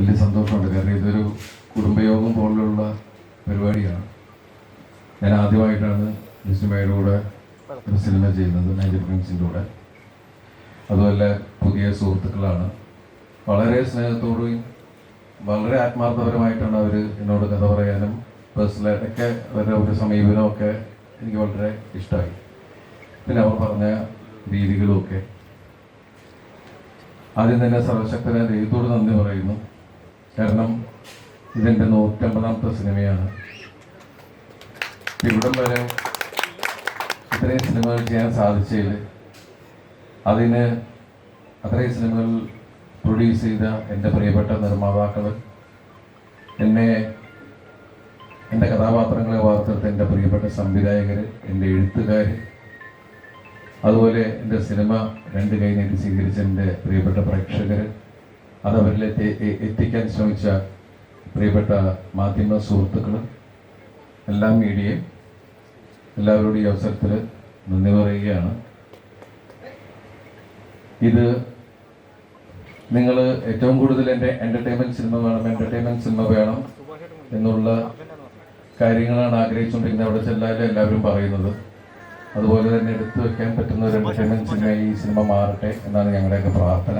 വലിയ സന്തോഷമുണ്ട്. കാരണം ഇതൊരു കുടുംബയോഗം പോലുള്ള പരിപാടിയാണ്. ഞാൻ ആദ്യമായിട്ടാണ് ജിസ്മയുടെ കൂടെ ഒരു സിനിമ ചെയ്യുന്നത് നൈജർ ഫിലിംസിന്റെ കൂടെ അതുപോലെ പുതിയ സുഹൃത്തുക്കളാണ്. വളരെ സ്നേഹത്തോടെയും വളരെ ആത്മാർത്ഥപരമായിട്ടാണ് അവർ എന്നോട് കഥ പറയാനും പേഴ്സണലായിട്ടൊക്കെ അവരുടെ ഒരു സമീപനമൊക്കെ എനിക്ക് വളരെ ഇഷ്ടമായി. പിന്നെ അവർ പറഞ്ഞ രീതികളുമൊക്കെ ആദ്യം തന്നെ സർവശക്തനായ ദൈവത്തോട് നന്ദി പറയുന്നു. കാരണം ഇതെന്റെ നൂറ്റമ്പതാമത്തെ സിനിമയാണ് ഇവിടം വരെ ഇത്രയും സിനിമകൾ ചെയ്യാൻ സാധിച്ചതിൽ അതിന് അത്രയും സിനിമകൾ പ്രൊഡ്യൂസ് ചെയ്ത എന്റെ പ്രിയപ്പെട്ട നിർമ്മാതാക്കൾ എന്നെ എന്റെ കഥാപാത്രങ്ങളെ വാർത്തെടുത്ത എന്റെ പ്രിയപ്പെട്ട സംവിധായകർ എന്റെ എഴുത്തുകാർ അതുപോലെ എന്റെ സിനിമ രണ്ട് കൈ നീട്ടി സ്വീകരിച്ച എന്റെ പ്രിയപ്പെട്ട പ്രേക്ഷകർ അത് അവരിലേക്ക് എത്തിക്കാൻ ശ്രമിച്ച പ്രിയപ്പെട്ട മാധ്യമ സുഹൃത്തുക്കളും എല്ലാ മീഡിയയും എല്ലാവരോടും ഈ അവസരത്തിൽ നന്ദി പറയുകയാണ്. ഇത് നിങ്ങൾ ഏറ്റവും കൂടുതൽ എന്റെ എന്റർടൈൻമെന്റ് സിനിമ വേണം എന്റർടൈൻമെന്റ് സിനിമ വേണം എന്നുള്ള കാര്യങ്ങളാണ് ആഗ്രഹിച്ചുകൊണ്ടിരുന്നത്. അവിടെ ചെല്ലാലും എല്ലാവരും പറയുന്നത്. അതുപോലെ തന്നെ എടുത്തു വെക്കാൻ പറ്റുന്ന ഒരു എന്റർടൈൻമെന്റ് സിനിമ ഈ സിനിമ മാറട്ടെ എന്നാണ് ഞങ്ങളുടെയൊക്കെ പ്രാർത്ഥന.